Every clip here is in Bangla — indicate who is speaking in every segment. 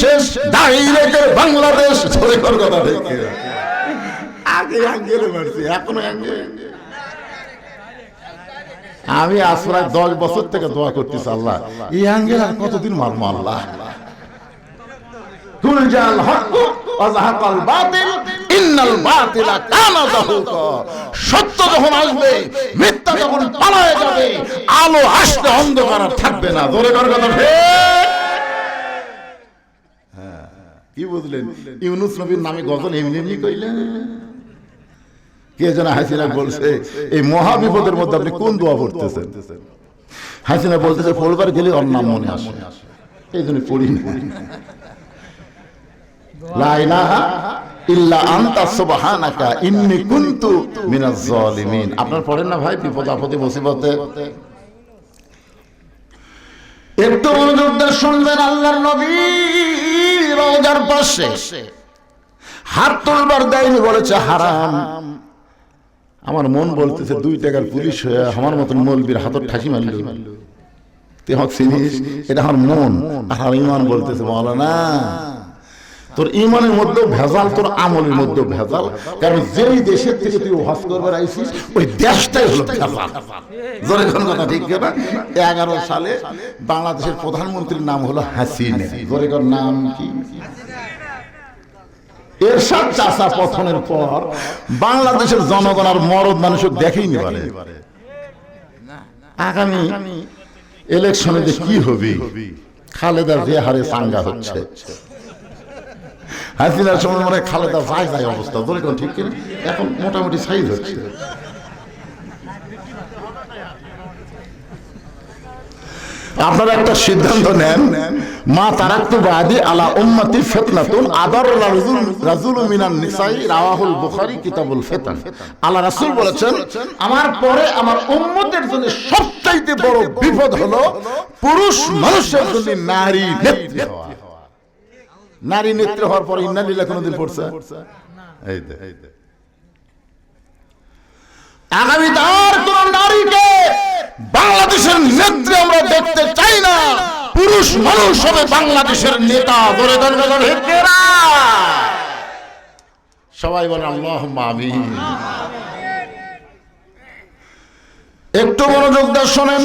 Speaker 1: শেষ ডাইরেক্টের বাংলাদেশ ধরে কর কথা দেখে আগে অ্যাঙ্গেলে মারছি এখনও অ্যাঙ্গেল। আমি আজ প্রায় দশ বছর থেকে দোয়া করতেছি আল্লাহ এই অ্যাঙ্গেল আর কতদিন মারবো আল্লাহ? কুল হক ওয়াজাহাকাল বাতিল ইন্নাল বাতিলা কানা যাহুকা সত্য যখন আসবে মিথ্যা যখন পালায়ে যাবে আলো আসতে অন্ধকার থাকবে না। জোরে কর কথা ঠিক। কি বুঝলেন? ইউনুস নবীর নামে গজল এমনি এমনি কইলেন। কে যেন হাসিনা বলছে, এই মহা বিপদের মধ্যে আপনি কোন দোয়া পড়তেছেন? হাসিনা বলতেছে পড়বার গেলে নাম মনে আসে। এই জন্য পড়ি না। আপনার পড়েন না ভাই, বিপদ আপদে, মুসিবতে? একটু মনোযোগ দিয়ে শুনবেন আল্লাহর নবী রওজার পাশে হাত তুলবার দেয়নি বলেছে, হারাম। আমার মন বলতেছে, দুই টাকার পুলিশ হয়ে আমার মতন মৌলবীর হাতর ঠাসি মারল। তুই হক চিনিস এটা আমার মন, আর ইমান বলতেছে না তোর ইমানের মধ্যেও ভেজাল তোর আমলের মধ্যেও ভেজাল। কারণ যেই দেশের থেকে তুই হজ করবার আইসিস ওই দেশটাই হলো ভেজাল। জোরে কোন কথা ঠিক না এগারো সালে বাংলাদেশের প্রধানমন্ত্রীর নাম হলো হাসিনা। জোরে কোন নাম কি? এরশাদ চাষা পথনের পর বাংলাদেশের জনগণ আর মরদ মানুষের দেখেই নি পারে। আগামী ইলেকশনে যে কি হবে? খালেদা যে হারে চাঙ্গা হচ্ছে। হাসিনার সময় মনে হয় খালেদা যায় যায় অবস্থা। ধরে কোন ঠিক কিনা? এখন মোটামুটি সাইজ হচ্ছে। আপনারা একটা সিদ্ধান্ত নেন, মা তারাক্তু বাদি আলা উম্মতি রাজুল রাজুল মিনান নিসাই, রাওয়াহুল কিতাবুল আল্লাহ বলেছেন, আমার পরে আমার উম্মতের জন্য সবচাইতে বড় বিপদ হলো পুরুষ মানুষের জন্য নারী নেত্রী হওয়া। নারী নেত্রী হওয়ার পরে ইন্নালিল্লাহ কোনোদিন পড়ছে? এই দে এই দে। আগামী তার কোন নারীকে বাংলাদেশের নেত্রী আমরা দেখতে চাই না। পুরুষ মানুষ হবে বাংলাদেশের নেতা ধরে সবাই বলে আল্লাহ মামি একটু মনোযোগ দিয়ে শোনেন।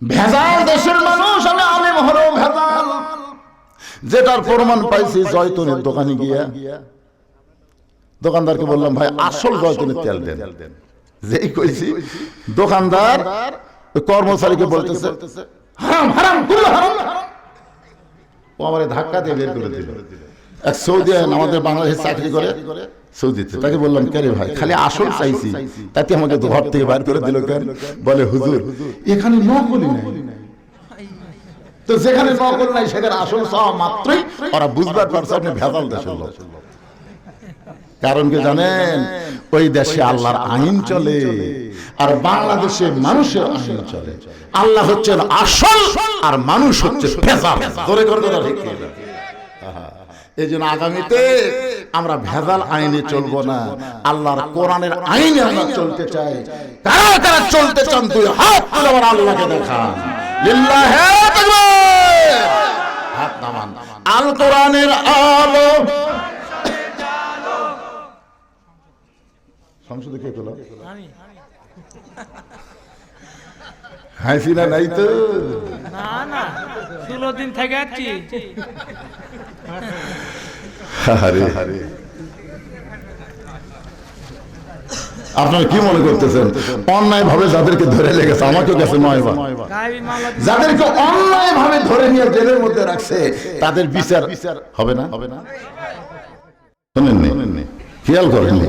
Speaker 1: ভেজাল দেশের মানুষ আমি আলিম হলো ভেজাল। যেটার প্রমাণ পাইছি জয়তনের দোকানে গিয়া। দোকানদারকে বললাম, ভাই, আসল জয়তনের তেল দেন। যেই কইছি, দোকানদার কর্মচারীকে বলতেছে, হারাম হারাম হারাম। ও ধাক্কা দিয়ে বের করে দিল। এক সৌদি আমাদের বাংলাদেশে চাকরি করে, সৌদিতে। তাকে বললাম, কে ভাই, খালি আসল চাইছি। তাতে আমাকে ঘর থেকে বাইর করে দিল কেন? বলে, হুজুর, এখানে নকলি নাই। তো যেখানে নকল নাই, সেখানে আসল চাওয়া মাত্রই ওরা বুঝবার পারছে আপনি ভেজাল দেশের লোক। কারণ কি জানেন? ওই দেশে আল্লাহর আইন চলে, আর বাংলাদেশে মানুষের আইন চলে। আল্লাহ হচ্ছেন আসল, আর মানুষ হচ্ছে ভেজাল। ধরে করে কথা ঠিক? এই জন্য আগামীতে আমরা ভেজাল আইনে চলবো না। আল্লাহর কোরআনের আইনে আমরা চলতে চাই। কারা কারা চলতে চান তুই হাত তুলে আমার আল্লাহকে দেখান। লিল্লাহে হাসিনা নাই তো?
Speaker 2: না না। ষোলো দিন থেকে
Speaker 1: আরে। আপনারা কি মনে করতেছেন? অন্যায় ভাবে যাদেরকে ধরে লেগেছে আমাকেও গেছে। যাদেরকে অন্যায় ভাবে ধরে নিয়ে জেলের মধ্যে রাখছে তাদের বিচার বিচার হবে না? হবে না। শোনেননি? খেয়াল করেননি?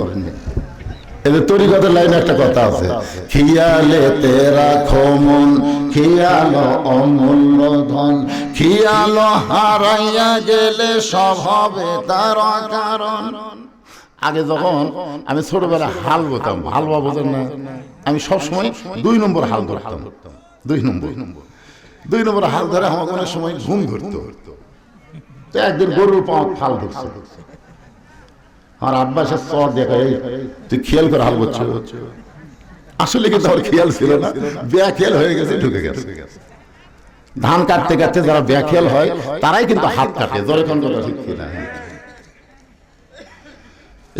Speaker 1: এদের তরিকতের লাইনে একটা কথা আছে। খিয়ালে তেরা খমন খিয়ালো অমূল্য ধন, খিয়ালো হারাইয়া গেলে সব হবে তার কারণ। আগে যখন আমি ছোটবেলা হাল বোতাম হাল বা বোঝেন না, আমি সবসময় দুই নম্বর হাল ধরতাম, দুই নম্বর। দুই নম্বর হাল ধরে আমার অনেক সময় ঘুম ধরতো তো একদিন গরুর পাওয়া ফাল ধরছে। আমার আব্বাসের চর দেখা তুই খেয়াল করে হাল করছ? আসলে কিন্তু আমার খেয়াল ছিল না বেয়া খেয়াল হয়ে গেছে, ঢুকে গেছে। ধান কাটতে কাটতে যারা ব্যাখেল হয়, তারাই কিন্তু হাত কাটে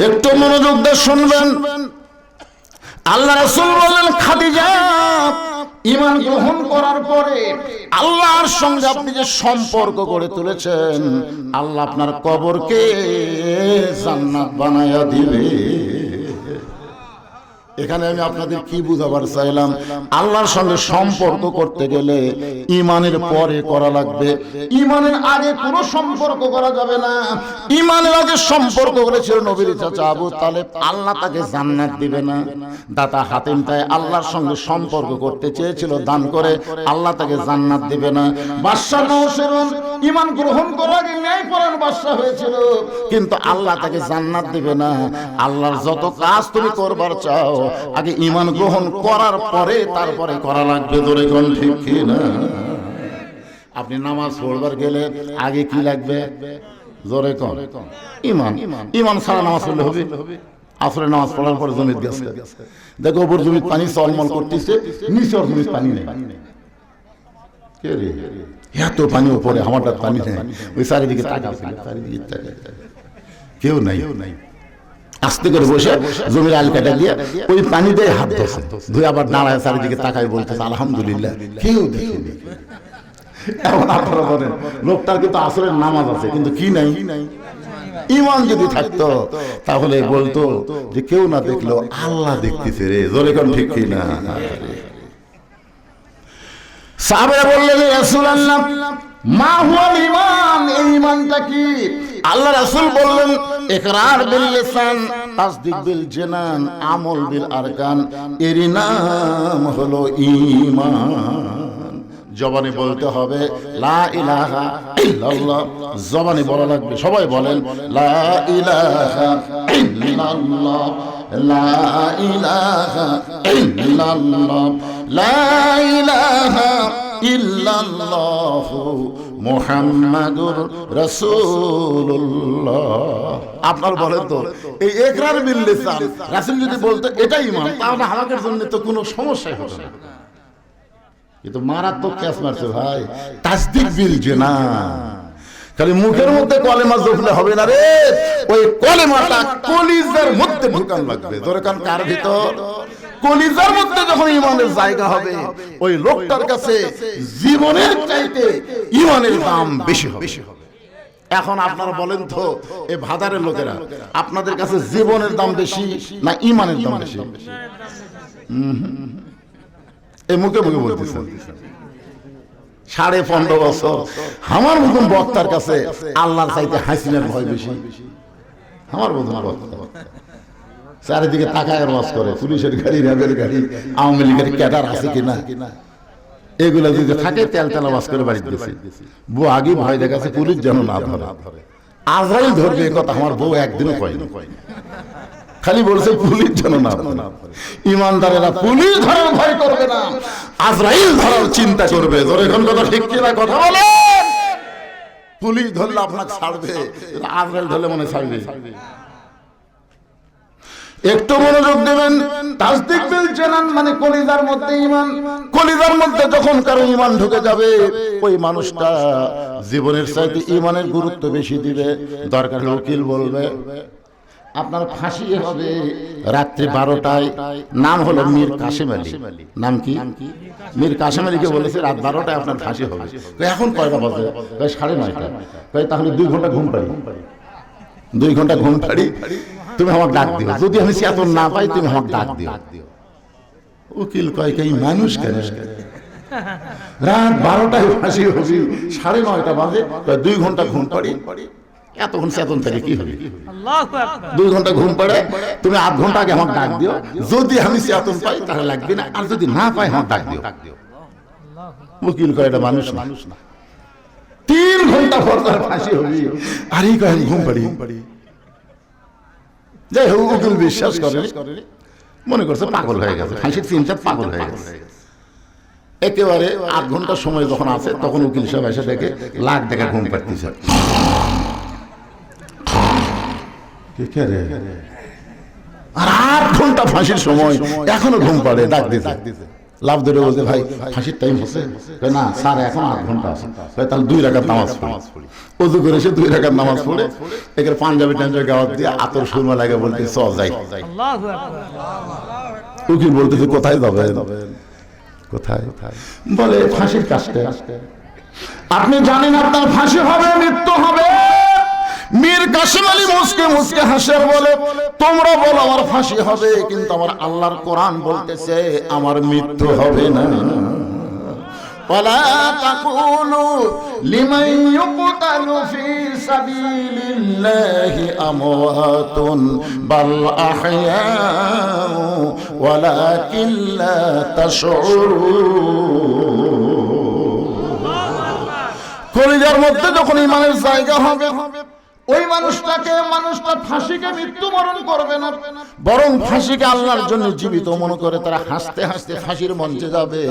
Speaker 1: একটু মনোযোগ দিয়ে শুনবেন। আল্লাহ রসুল বললেন খাদিজা ইমান গ্রহণ করার পরে আল্লাহর সঙ্গে আপনি যে সম্পর্ক গড়ে তুলেছেন, আল্লাহ আপনার কবরকে জান্নাত বানায়া দিবে। এখানে আমি আপনাদের কি বুঝাবার চাইলাম? আল্লাহর সঙ্গে সম্পর্ক করতে গেলে ইমানের পরে করা লাগবে। ইমানের আগে কোনো সম্পর্ক করা যাবে না। ইমানের আগে সম্পর্ক করেছিল নবীর চাচা আবু তালেব। আল্লাহ তাকে জান্নাত দিবে না। দাতা হাতিম তাই আল্লাহর সঙ্গে সম্পর্ক করতে চেয়েছিল, দান করে আল্লাহ তাকে জান্নাত দিবে না। বাদশাহ নওশেরন ইমান গ্রহণ করার আগে ন্যায় পরায়ণ বাদশাহ হয়েছিল। কিন্তু আল্লাহ তাকে জান্নাত দিবে না। আল্লাহর যত কাজ তুমি করবার চাও আগে ইমান গ্রহণ করার পরে তারপরে করা লাগবে ধরে কোন ঠিক কি না আপনি নামাজ পড়বার গেলে আগে কি লাগবে? জোরে কন? ইমান। ইমান ছাড়া নামাজ পড়লে হবে? আসলে নামাজ পড়ার পরে জমিত গেছে। দেখো ওপর জমিত পানি চলমল করতেছে নিচে ওর জমিত পানি নেই। কে রে? এত পানি উপরে আমারটা পানি নেই। ওই চারিদিকে তাকা চারিদিকে তাকা কেউ নাই। আস্তে করে বসে জমির আল কাটা দিয়ে ওই পানি দিয়ে হাত ধসে ধুয়ে আবার দাঁড়ায় চারিদিকে তাকায় বলতেছে, আলহামদুলিল্লাহ। কেউ দেখেনি। এখন আপনারা বলেন, লোকটার কিন্তু আসরের নামাজ আছে, কিন্তু কি নাই? ইমান যদি থাকতো, তাহলে বলতো যে কেউ না দেখল আল্লাহ দেখতেছে রে, জোরে কোন ঠিক কি না? সাহাবেরা বললেন রাসূলুল্লাহ মা হুয়াল ঈমান এই ঈমানটা কি? আল্লাহ রাসূল বললেন, ইকরার বিল লিসান, তাসদিক বিল জানান, আমল বিল আরকান এর নাম হলো ঈমান জবানে বলতে হবে, লা ইলাহা ইল্লাল্লাহ। জবানে বলা লাগবে, সবাই বলেন, লা ইলাহা ইল্লাল্লাহ, লা ইলাহা ইল্লাল্লাহ, লা ইলাহা ইল্লাল্লাহ মুহাম্মাদুর রাসূলুল্লাহ। আপনার বলেন তো, এই একরার বিল লিসান, রাসূল যদি বলতো, এটাই ইমান তাহলে আমাদের জন্য তো কোনো সমস্যাই হতো না। কিন্তু মারাত্মক ক্যাশ মারছে ভাই, তাসদিক বিল না খালি মুখের মধ্যে কলেমা জপলে হবে না রে। ওই কলেমাটা কলিজার মধ্যে ঢুকান লাগবে। দরকার কার ভিতর? কলিজার মধ্যে যখন ইমানের জায়গা হবে ওই লোকটার কাছে জীবনের চাইতে ইমানের দাম বেশি হবে। এখন আপনারা বলেন তো এই ভাদারের লোকেরা আপনাদের কাছে জীবনের দাম বেশি না ইমানের দাম বেশি? এই মুখে মুখে বলতেছেন। সাড়ে পনেরো বছর। আমার মতন বক্তার কাছে আল্লাহর চাইতে হাসিনের ভয় বেশি। আমার মতন বক্তা। চারিদিকে তাকায় রস করে। পুলিশের গাড়ি র্যাবের গাড়ি, আওয়ামী লীগের ক্যাডার আছে কিনা? এগুলো যদি থাকে তেল তেল আওয়াজ করে বাড়িতে দিয়েছে বউ আগে ভয় দেখাচ্ছে, পুলিশ যেন না ধরে। আজরাইল ধরবে কথা আমার বউ একদিনও কয়নি খালি বলছে, পুলিশ যেন না। ইমানদারেরা পুলিশ ধরার ভয় করবে না, আজরাইল ধরার চিন্তা করবে। ধরে এখন কথা ঠিক কিনা কথা বলে পুলিশ ধরলে আপনাকে ছাড়বে, আজরাইল ধরলে মনে ছাড়বে। একটু মনোযোগ দেবেন। তাসদিক বিল জানান মানে কলিজার মধ্যে ইমান কলিজার মধ্যে যখন কারও ইমান ঢুকে যাবে, ওই মানুষটা জীবনের চাইতে ইমানের গুরুত্ব বেশি দিবে। দরকার উকিল বলবে। আপনার ফাঁসি হবে রাত্রি বারোটায়। নাম হলো মীর কাশেম আলী। নাম কি? মীর কাশেম আলীকে বলেছে, রাত বারোটায় আপনার ফাঁসি হবে। এখন কয়টা বাজে? সাড়ে নয়টা তাহলে দুই ঘণ্টা ঘুম পাই দুই ঘণ্টা ঘুম পাড়ি। তুমি আমাকে ডাক দিও। যদি আমি চেতন না পাই তুমি আমাকে ডাক দিও। উকিল কয় কে মানুষ কেন? রাত বারোটায় ফাঁসি হবি সাড়ে নয়টা বাজে কয় দুই ঘণ্টা ঘুম পাড়ি? এতক্ষণ চেতন থেকে কি হবে?
Speaker 2: আল্লাহু আকবার।
Speaker 1: দুই ঘণ্টা ঘুম পড়ে তুমি আধ ঘণ্টা আগে আমাকে ডাক দিও। যদি আমি চেতন পাই তাহলে লাগবে না। আর যদি না পাই আমাকে ডাক দিও। উকিল কয় এটা মানুষ না। তিন ঘণ্টা পর তার ফাঁসি হবি। আর এই কয় আমি ঘুম পাড়ি। যাই হোক উকিল বিশ্বাস করে মনে করছে পাগল হয়ে গেছে। হাসির চিন্তা পাগল হয়ে গেছে। একেবারে আধ ঘণ্টা সময় যখন আছে তখন উকিল সাহেব এসে দেখে লাখ দেখা ঘুম পাড়তেছে। কে কে রে? আর আট ঘণ্টা ফাঁসির সময় এখনও ঘুম পাড়ে ডাক দিতে লাভ ধরে বলতে ভাই ফাঁসির টাইম হচ্ছে। না স্যার এখন আধ ঘণ্টা আছে। তাহলে দুই রাখার নামাজ পড়ি। অজু করে সে দুই রাখার নামাজ পড়ে। এখানে পাঞ্জাবি টাঞ্জাবি গাওয়াত দিয়ে আতর সুরমা লাগে বলতে চ যাই। উকিল বলতেছে কোথায় যাবে কোথায়? বলে ফাঁসির কাজটা। আপনি জানেন আপনার ফাঁসি হবে মৃত্যু হবে। মীর কাসিম আলী মুসকে মুসকে হাসে বলে তোমরা বলো আমার ফাঁসি হবে কিন্তু আমার আল্লাহর কোরআন বলতেছে আমার মৃত্যু হবে না ولا تقولوا لمن يقتل في سبيل الله أموات بل أحياء ولكن لا تشعرون কলিজার মধ্যে যখন ইমানের জায়গা হবে ওই মানুষটাকে মানুষটা ফাঁসিকে মৃত্যুবরণ করবে না। বরং ফাঁসিকে আল্লাহর জন্য জীবিত মনে করে তারা হাসতে হাসতে ফাঁসির মঞ্চে যাবে।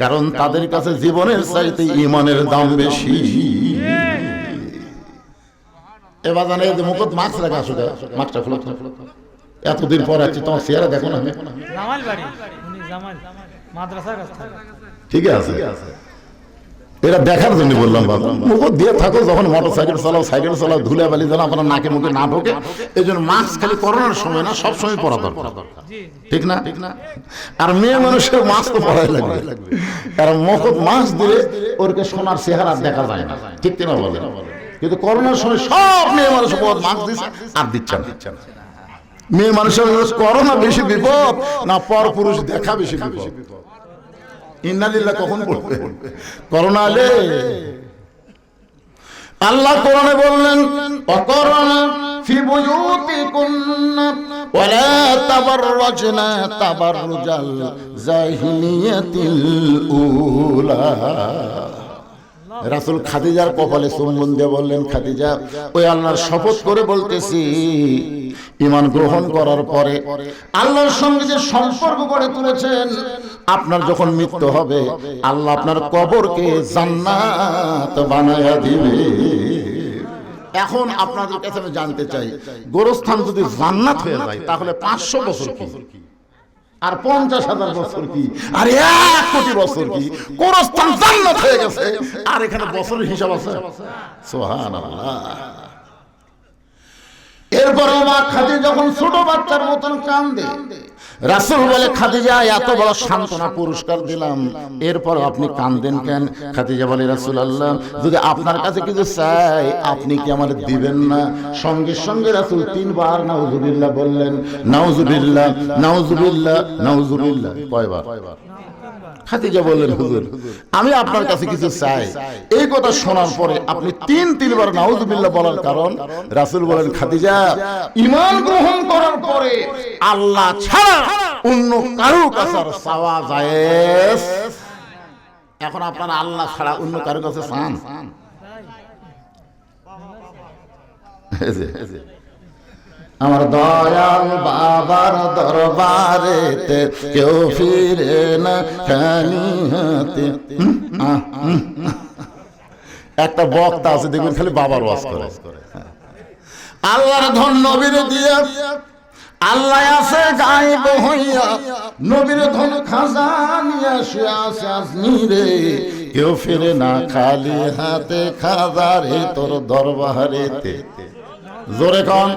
Speaker 1: কারণ তাদের কাছে জীবনের চাইতে ইমানের দাম বেশি। এবার জানে যে মুখত মাস্ক রাখা আসলে মাস্কটা খুলো। এতদিন পর আছি তোমার চেহারা দেখো না।
Speaker 2: কাছ থেকে
Speaker 1: ঠিক আছে। এটা দেখার জন্য বললাম, বাবা। মুখ দিয়ে থাকো, যখন মোটর সাইকেল চালাও সাইকেল চালাও ধুলে বালি যেন আপনার নাকে মুখে না ঢোকে, এই জন্য মাস্ক খালি করোনার সময় না, সব সময় পরা দরকার। ঠিক না? ঠিক না আর মেয়ে মানুষের মাস্ক তো পরাই লাগবে। কারণ মুখত মাস্ক দিলে ওরকে সোনার চেহারা দেখা যায় না। ঠিক কিনা বলে? কিন্তু করোনার সময় সব মেয়ে মানুষ মাস্ক দিচ্ছে আর দিচ্ছে না। মেয়ে মানুষের করোনা বেশি বিপদ, না পর পুরুষ দেখা বেশি বিপদ। ইন্নালিল্লাহ কখন পড়বে করোনা আলে আল্লাহ কোরআনে বললেন অকরোনা ফি বুয়ুতিকুন্না ওয়ালা তাবাররাজনা তাবাররুজাল জাহিলিয়াতিল উলা। রাসূল খাদিজার কপালে চুম্বন দিয়ে বললেন, খাদিজা, ওই আল্লাহর শপথ করে বলতেছি ইমান গ্রহণ করার পরে আল্লাহর সঙ্গে যে সম্পর্ক গড়ে তুলেছেন, আপনার যখন মৃত্যু হবে, আল্লাহ আপনার কবরকে জান্নাত বানায়া দিবে। এখন আপনাদের কাছে আমি জানতে চাই, গোরস্থান যদি জান্নাত হয়ে যায়, তাহলে পাঁচশো বছর কি? আর পঞ্চাশ হাজার বছর কি? আর এক কোটি বছর কি? গোরস্থান জান্নাত হয়ে গেছে। আর এখানে বছরের হিসাব আছে? সোহান এরপরে মা খাদি যখন ছোট বাচ্চার মতন কান্দে, রাসুল বলে, খাদিজা, এত বড় সান্ত্বনা পুরস্কার দিলাম। এরপর আপনি কান্দেন কেন? খাদিজা বলে রাসুল আল্লাহ যদি আপনার কাছে কিছু চাই, আপনি কি আমার দিবেন না? সঙ্গে সঙ্গে রাসুল তিনবার নাউজুবিল্লাহ বললেন, নাউজুবিল্লাহ নাউজুবিল্লাহ নাউজুবিল্লাহ। কয়বার? খাদিজা বললেন, হুজুর, আমি আপনার কাছে কিছু চাই। এই কথা শোনার পরে আপনি তিন তিনবার নাউজুবিল্লাহ বলার কারণ, রাসূল বলেন, খাদিজা ঈমান গ্রহণ করার পরে আল্লাহ ছাড়া অন্য কারও কাছে চাওয়া জায়েজ। এখন আপনারা আল্লাহ ছাড়া অন্য কারও কাছে চান। আমার দয়াল বাবার দরবারেতে কেউ ফিরে না। একটা বক্তা আছে, দেখবেন খালি বাবার ওয়াজ করে। আল্লাহর ধন নবীর দিয়া। আল্লাহ আছে গায়েব হইয়া। নবীর ধন খাজানিয়া সে আছে আজমিরে। কেউ ফিরে না, খালি হাতে খাজারে তোর দরবারেতে। জোরে কন।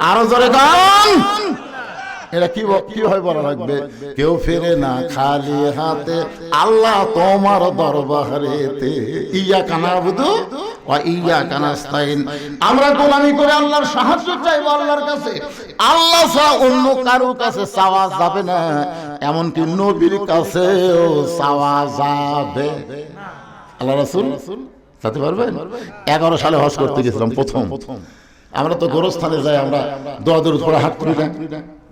Speaker 1: আরও জোরে কন। এটা কি কি হয় বলা লাগবে? কেউ ফিরে না, খালি হাতে। আল্লাহ তোমার দরবারেতে ইয়া কানা বুধু ইয়া কানাস্তাইন আমরা গোলামি করে আল্লাহর সাহায্য চাইব আল্লাহর কাছে। আল্লাহ অন্য কারও কাছে চাওয়া যাবে না। এমনকি নবীর কাছেও চাওয়া যাবে। আল্লাহ পারবেন? এগারো সালে হজ করতে গেছিলাম প্রথম। আমরা তো গোরস্থানে যাই, আমরা দোয়া দূর পড়ে হাত তুলি না।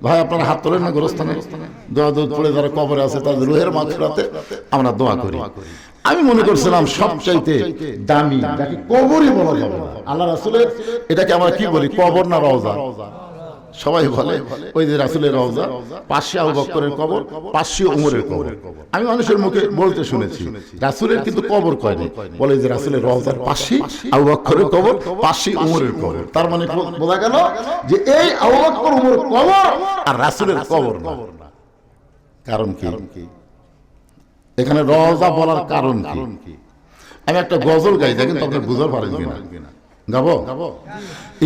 Speaker 1: ভাই, আপনার হাত তোলেন না গোরস্থানে? দোয়া দোয়া পড়ে যারা কবরে আছে, তাদের রুহের মাথুরাতে আমরা দোয়া করি। আমি মনে করছিলাম সবচাইতে দামি কবরই বলা যাবে না। আল্লাহ রাসুলের এটাকে আমরা কি বলি? কবর না রওজা? সবাই বলে ওই যে রাসুলের রওজা পাশে আবু বক্করের কবর পাশে উমরের কবর। আমি মানুষের মুখে বলতে শুনেছি রাসুলের কিন্তু কবর কয়নি। বলে যে রাসুলের রওজার পাশে আবু বক্করের কবর পাশে উমরের কবর। তার মানে বোঝা গেল যে এই আবু বক্কর উমর কবর আর রাসুলের কবর না। কারণ কি? এখানে রজা বলার কারণ কি? আমি একটা গজল গাই দেখেন তো আপনি বুঝতে পারেন কিনা। গাবো?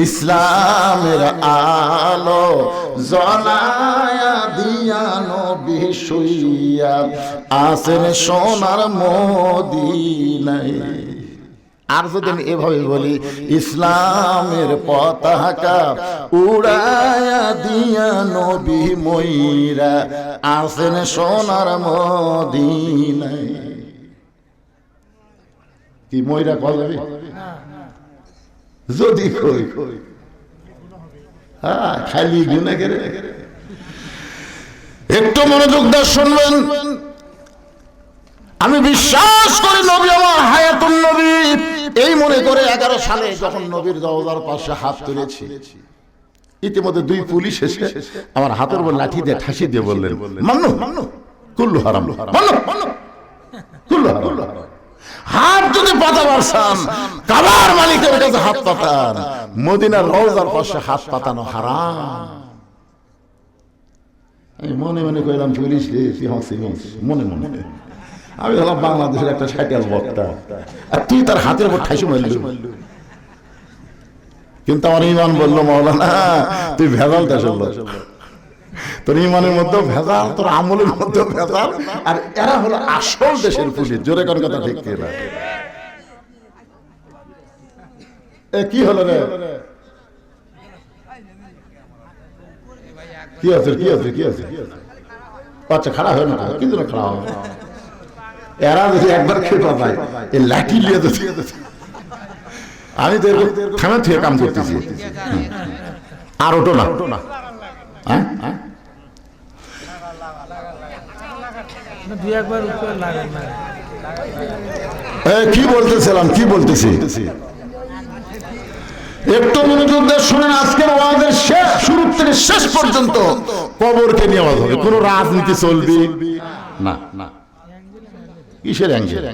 Speaker 1: ইসলামের আলো জলায়া দিয়া নবী শুইয়া আসেন সোনার মদিনায়। আর যদি আমি এভাবে বলি, ইসলামের পতাকা উড়ায়া দিয়া নবী ময়রা আসেন সোনার মদিনায়। কি ময়রা কল যাবে? যদি কই হ্যাঁ খালি গুনে একটু মনোযোগ দিয়ে শুনবেন। আমি বিশ্বাস করি নবী আমার হায়াতুন নবী। এই মনে করে এগারো সালে যখন নবীর দরজার পাশে হাত তুলেছি, ইতিমধ্যে দুই পুলিশ এসে আমার হাতের উপর লাঠি দিয়ে ঠাসি দিয়ে বললেন, মান্নু মান্নু, কুল্লু হারাম, মান্নু মান্নু, কুল্লু হারাম। হাত যদি পাতা পারছান কাবার মালিকের কাছে হাত পাতান। মদিনার রওজার পাশে হাত পাতানো হারাম। আমি মনে মনে কইলাম পুলিশ মনে মনে। আমি হলাম বাংলাদেশের একটা সাইকেল বক্তা। আর তুই তার হাতের উপর ঠাইসে মারলি। কিন্তু আমার ইমান বলল, মৌলানা, তুই ভেজাল লোক তোর ইমানের মধ্যে ভেজাল, তোর আমলের মধ্যে ভেজাল, আর এরা হলো আসল দেশের পুলিশ। জোরে কোন কথা ঠিক না এ, কি হলো রে? কি আছে কি আছে কি আছে? আচ্ছা খারাপ হয় না কিন্তু না খারাপ হবে? এরা যদি একবার খেয়ে পায়, এই লাঠি নিয়ে তো আমি তো থানা থেকে কাম করতেছি। আর ওটো না। হ্যাঁ? হ্যাঁ
Speaker 2: না,
Speaker 1: কি বলতেছিলাম, কি বলতেছি? একটু মনোযোগ দিয়ে শুনেন, আজকের ওয়াজের শেষ শুরু থেকে শেষ পর্যন্ত কবরকে নিয়ে আওয়াজ হবে। কোনো রাজনীতি চলবে? না না। কিসের অ্যাঙ্গেল?